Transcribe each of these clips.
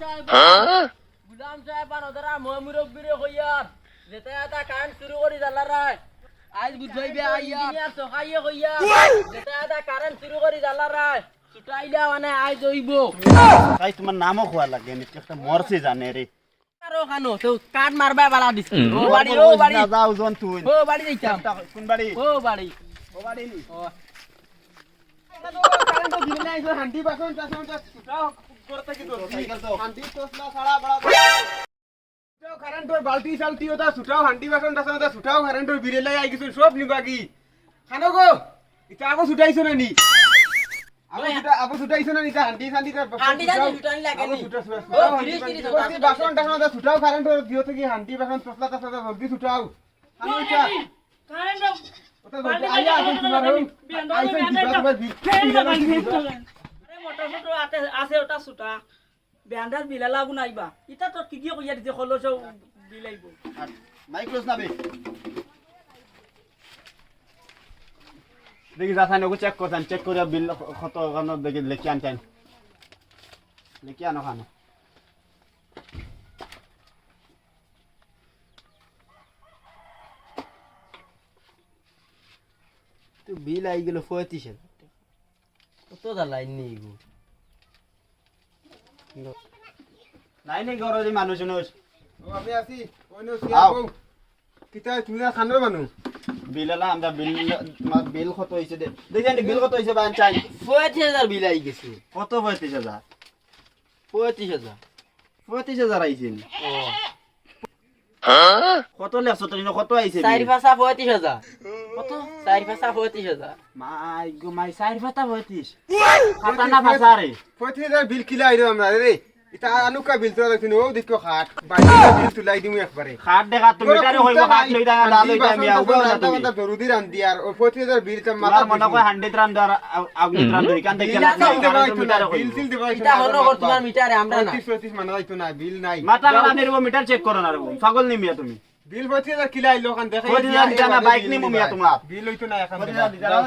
সাহেব গুলাম সাহেব আর ওদের মই মুরব্বিরে কইয়ার যেতে এটা কান শুরু করি জালা আজ বুঝাইবে আইয়া। সকাইয়ে কইয়া যেতে এটা কারেন্ট শুরু করি জালা ছুটাইলা মানে আজ হইব। তাই তোমার নামও খোয়া লাগে একটা মরছে জানে রে আরও খানো তো কাট মারবা বালা দিছ। ও বাড়ি ও বাড়ি। যাও জন তুই। ও বাড়ি যাইতাম। কোন বাড়ি? ও বাড়ি। ও বাড়ি নি। ও। সাইকেল তো কারেন্টর বালতি চালতি ওটা ছুটাও হান্ডি বাসন টাসন ওটা ছুটাও কারেন্টর বিরেলাই আই গেছো সব নিবা কি খানো গো ইটা আগো ছুটাইছো না নি আগো ছুটা না নি হান্ডি ওটা বাসন টাসন ওটা ছুটাও কারেন্টর দিও থেকে হান্ডি বাসন তসলা তসলা জলদি ছুটাও খানো ইটা ওটা জলদি আইয়া আসুন তোমার হোক দিবা তোমার মটর আতে, আছে ওটা সুটা বেন্ডাজ বিলালা গুনাইবা ইটা তো কি কি কইয়া দিছে খলস বিলাইব মাইক্রোস নাবে দেখি যা থাই চেক করতেন চেক করে বিল কত কানো দেখি লেখি আনতেন লেখি আনো খানো বিল আই গেল পঁয়ত্রিশ কত জ্বালাই নি গো। নাই নি গরজি মানুষ মানুষ ও আমি আছি। কিতা তুমি না খানোর মানুষ বিলালা আমরা বিল বিল কত হয়েছে দে। দেখেন বিল কত হয়েছে বা চাই। পঁয়ত্রিশ হাজার বিল আই গেছে। কত পঁয়ত্রিশ হাজার? পঁয়ত্রিশ হাজার। পঁয়ত্রিশ হাজার আইছে নি? ও। কত লেখছো তুমি কত আইছে চারি পাঁচা পঁয়ত্রিশ হাজার কত? চারি পাঁচা পঁয়ত্রিশ হাজার মাই গো মাই চাৰি পাতা পঁয়ত্রিশ পাতা না পাতা রে পঁয়ত্রিশ হাজার বিল কিলা আইলো আমরা রে এটা আনুকা বিল তোলা দেখুন ও দেখো খাট। বাইরে বিল তুলাই দিমু একবারে। খাট দেখা তুমি তারে হইব খাট লই দাও দাও আমি আউগো না তুমি জরুরি রান্ধি আর ও হাজার বিল তো মাথা মনে কয় হান্ড্রেড রান দাও আগুন রান ধরি কান দেখে না বিল সিল দেবা এটা হলো গো তোমার মিটারে আমরা না পঁয়ত্রিশ পঁয়ত্রিশ মানে যাইতো না বিল নাই। মাথা গলা নিরব মিটার চেক করো না রে ছাগল নিমিয়া তুমি? বিল পঁয়ত্রিশ হাজার কিলা আইলো কান দেখে বাইক নিমু মিয়া তোমার। বিল হইতো না এখন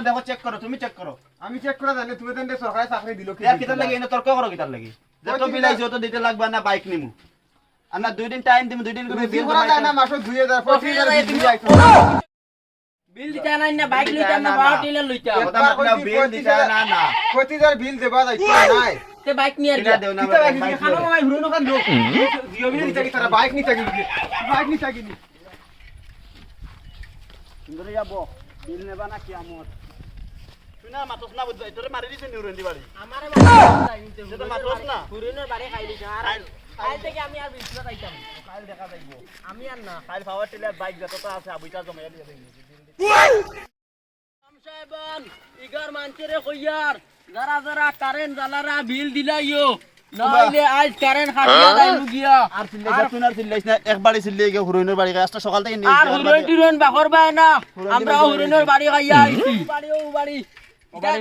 দেখো। চেক করো তুমি চেক করো আমি চেক করে জানি তুমি তেন সরকারি চাকরি দিল কি কিতার লাগি এনে তর্ক করো কিতার লাগি। যত তত দিতে লাগবে না বাইক নিমু। আর দুই দিন টাইম দিমু দুই দিন করে বিল করা যায় না মাসে না। না বাইক লইতাম না। বারো টিলে লইতাম কথা মাতলাও বিল দিতে না। না পঁয়ত্রিশ বিল দেবা যাইতো নাই। তে বাইক নিয়ে আর দেও না বাইক খানো মামাই হুরনো কান লোক জিও বিল নিতে কি তারা বাইক নিতে কি বাইক নিতে কি সুন্দর যাব বিল নেবা না কি আমত শুনা মাতস না বুঝবা তোরে মারি দিছে নিউরেন্দি বাড়ি। আমার সেটা মাতস না। বাড়ি খাই দিছে আর কাল থেকে আমি আর বিল আইতাম কাল দেখা যাইব। আমি আর না। কাল পাওয়ার টিলার বাইক যত তো আছে আবুইটা জমাইয়া দিয়ে সাহেবান ইগার মানচেরে কইয়ার যারা যারা কারেন্ট জ্বালারা বিল দিলাইও না সকাল থেকে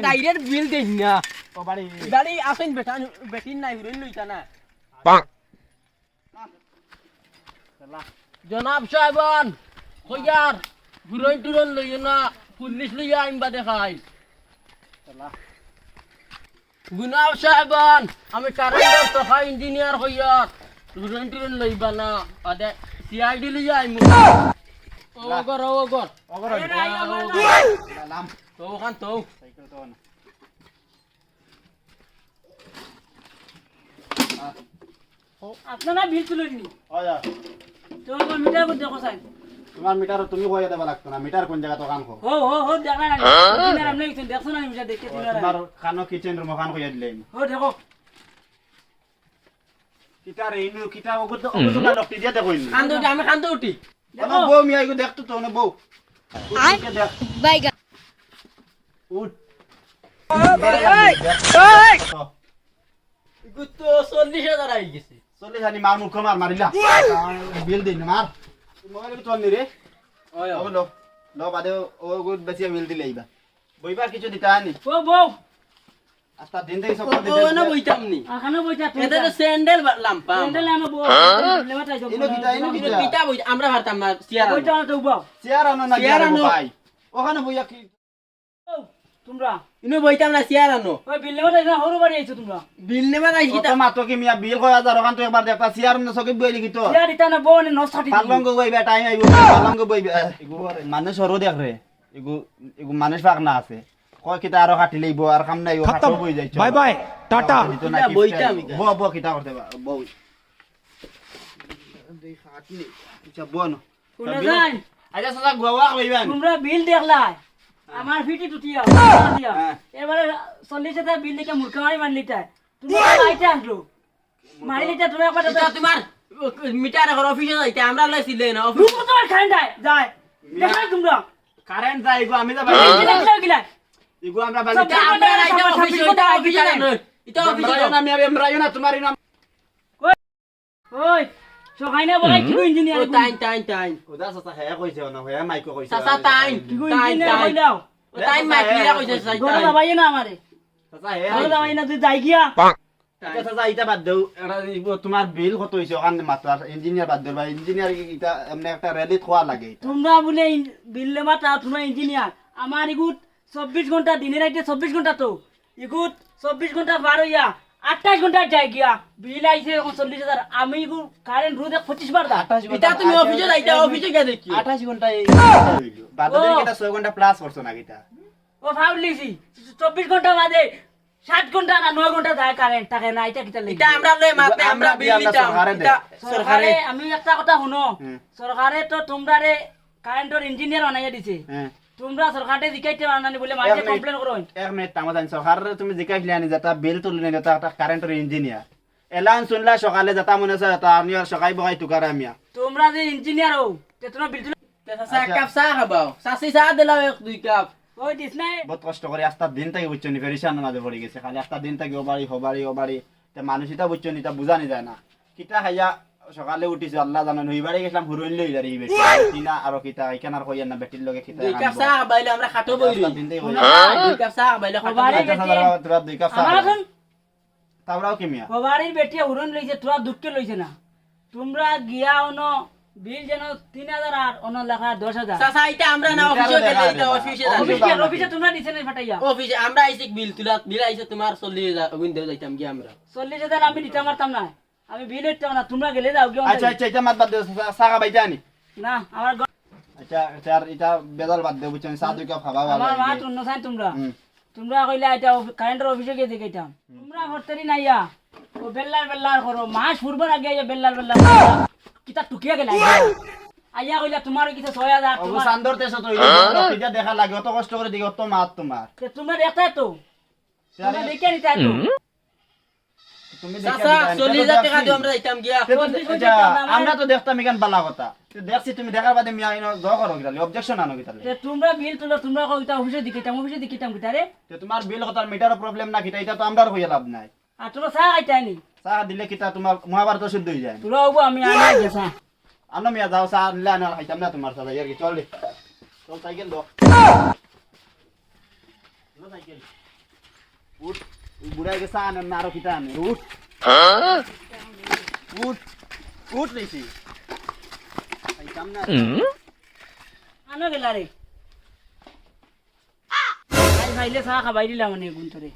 ডাইরেক্ট বিল দেই না। ও বাড়ি বাড়ি আসেন বেটা বেটিন নাই হুরন লইতা না জনাব সাহেবান কইয়ার হুরন টুরন লইও না পুলিশ লইয়া আইমবা দেখাই। গুনাব সাহেবান আমি কারেন্টের তফা ইঞ্জিনিয়ার হইয়ার হুরন টুরন লইবা না। আদে সিআইডি লইয়া আইমু। ও গর ও গর অগর নাম তো ওখান তো। সাইকেল তো না আপনারা বিল তুলেননি ওয়া তো মিটার করে দেখো সাইন তোমার মিটার তুমি কইয়া দেবা লাগতো না। মিটার কোন জায়গা তো কান কো হো হো হো দেখা না দিনের আপনি কিছু দেখছ না মিটার দেখতে দিনের তোমার খানো কিচেন রুম খান কইয়া দিলে। হো দেখো। কিটা রে ইনু কিটা ওগো তো ওগো তো না ডক্টর দিয়া দেখো আমি খান উঠি। দেখো। বউ মিয়া ইগো দেখতো তো না বউ। আয়। দেখ। বাইগা উঠ। তো চল্লিশ হাজার আই গেছে। চলে জানি মার মুখ মার মারিলা। বিল দিন মার। মোবাইল তো নি রে। ও লো। লো বাদে ও গুড বেশি বিল দিলে আইবা বইবার কিছু দিতা নি ও বউ। আমার বই আমরা পারতাম না ওখানে বইয়া কি তোমরা। ইনো বইতাম না চেয়ার আনো। ওই বিল্ডিং এর সরু বাড়ি আইছো তোমরা। বিল নেবা আইছি কত মাত্র কি মিয়া বিল কয় হাজার ওখান তো একবার দেখতা চেয়ার না সকে বই লিখি তো ইয়া না বোন নস্তাটি পালঙ্গ বইবে টাইম আইব পালঙ্গ বইবে। এগু মানুষ সরো দেখ রে এগু এগু মানুষ পাক না আছে। চল্লিশ হাজার বিল দেখে মূর্খা মারি মারলি তুমি আইতে আনলো মারিলি তাই তুমি একবার তোমার মিটার এখন অফিসে যাইতে আমরা লাইছিলে না অফিস তোমার কারেন্ট যায়। যায় দেখলাই তোমরা। কারেন্ট আমি যাবাই এগু আমরা সব বাড়ি আমরা রাইতে এটা অফিসে এটা অফিসে আমি আমি আমরা না তোমার নাম ওই সকাই বলাই কি ইঞ্জিনিয়ার ও টাইম টাইম টাইম ওদা সাসা হে কইছে না হে মাইকো কইছে সাসা টাইম কি ইঞ্জিনিয়ার টাইম কইলাও ও টাইম মাইক লিয়া কইছে সাই গরো টাইম দাবাই না আমারে। সাসা হে গরো দাবাই না তুই যাই গিয়া। সাসা ইটা বাদ দেও এটা ইবো তোমার বিল কত হইছে? ওখান মাত্র ইঞ্জিনিয়ার বাদ দেও বা ইঞ্জিনিয়ার এমনি একটা রেলি খোয়া লাগে এটা। তোমরা বলে বিল মাতা তোমরা ইঞ্জিনিয়ার। আমার ইগুত চব্বিশ ঘণ্টা দিনে রাইতে চব্বিশ ঘণ্টা তো। ইগুত চব্বিশ ঘণ্টা পার হইয়া আঠাশ ঘণ্টা যাই গিয়া বিল আইছে এখন চল্লিশ হাজার আমি কারেন্ট রোদ পঁচিশ বার দা। এটা তুমি অফিসে যাইতে অফিসে গিয়ে দেখি। 28 ঘণ্টা 6 ঘণ্টা প্লাস করছ না কিটা ও লিছি চব্বিশ ঘণ্টা বাদে সাত ঘণ্টা না নয় ঘণ্টা যায় কারেন্ট থাকে না এটা কিতা এটা আমরা লই মাতে আমরা বিল নিতাম। সরকারে আমি একটা কথা শুনো। সরকারে তো তোমরারে কারেন্টর ইঞ্জিনিয়ার বানাইয়া দিছে। তোমরা সরকারে জিকাইতে বানানি বলে মাঝে এক কমপ্লেন করো এক মিনিট তামাজ আইন সরকার তুমি জিকাইলি আনি যেটা বিল তুলি যেটা একটা কারেন্টের ইঞ্জিনিয়ার এলান শুনলা সকালে যেটা মনে আছে তা আমি আর সকাই বকাই টুকার আমিয়া তোমরা যে ইঞ্জিনিয়ার হও তে তোমরা বিল তুলে সাসা কাপ চা খাবাও সাসি চা দিলাও এক দুই কাপ। ওই দিস নাই। বহুত কষ্ট করে আস্তা দিন থেকে বুঝছ নি ফেরিসান মাঝে পড়ে গেছে। খালি আস্তা দিন থেকে ওবাড়ি হবাড়ি ওবাড়ি তে বুঝানি যায় না কিতা খাইয়া সকালে উঠিছে আল্লাহ জানেন হইবারে গেছিলাম হুরইন লই যারি বেটি। কিনা আর কিতা এখান আর কইয়া না বেটির লগে কিতা দুই কাপ চা খাবাইলে আমরা খাটো বই আস্তা দিন থেকে কইয়া দুই কাপ চা খাবাইলে খাটো সবারই বই আচ্ছা তোরা দুই কাপ চা এখন কি মিয়া? বাবারির বেটি উড়ন লইছে তোরা দুঃখে লইছে না। তোমরা গিয়া অন বিল যেন তিন হাজার আর অন লেখা দশ হাজার। আমরা না অফিসে গেলে এটা অফিসে অফিস তোমরা দিছে না ফাটাইয়া। অফিসে আমরা আইছি বিল তুলা বিল আইছে তোমার চল্লিশ হাজার যাইতাম কি আমরা। চল্লিশ হাজার আমি দিতে পারতাম না। আমি বিল দিতাম না তোমরা গেলে যাও গিয়ে আচ্ছা আচ্ছা এটা মাত বাদ দে সাগা বাইতে আনি। না আমার আচ্ছা আচ্ছা আর এটা বেদাল বাদ দে বুঝছেন দুই কাপ খাবা ভালো আমার মা লাগে। টুন্ন তোমরা। তোমরা কইলা এটা কারেন্টের অফিসে গিয়ে দেখাইতাম তোমরা ভর্তারি নাইয়া ও বেল্লার বেল্লার করো। মাস ফুরবার আগে আইয়া বেল্লার বেল্লার কিতা টুকিয়া গেলা আইয়া। কইলা তোমার কিছু ছয় হাজার অবু তোমার সান্দর তেছ তো এটা দেখা লাগে অত কষ্ট করে দিকে অত মাত তোমার। তে তোমরা দেখতে তো তোমরা দেখে নিতে আমরা তো- আচ্ছা, আমরা তো দেখতাম এখান বালা কথা। তো দেখছি তুমি দেখার বাদে মিয়া ইনো জ করো অবজেকশন আনো কিতালে তোমরা বিল তুলো তোমরা কইতা অফিসে দিকেতাম অফিসে দিকেতাম কিতা রে তো তোমার বিল কথার মিটার প্রবলেম না কিতা এটা তো আমরার হইয়া লাভ নাই। আর তোমরা চা খাইতা নি চা দিলে কিতা তোমার মহাভারত শুদ্ধ হয়ে যায়। তোরা হব আমি আনি গেছা আনো মিয়া যাও চা আনলে আনো খাইতাম না তোমার সাথে ইয়ার কি চল দে। চল সাইকেল সাইকেল। উঠ। বুড়া গে চা আনেন না আরও কিটা আনে উঠ। উঠ। উঠ না আনো গেলা রে। আই ভাইলে চা খাবাই দিলাম মানে গুণ তোরে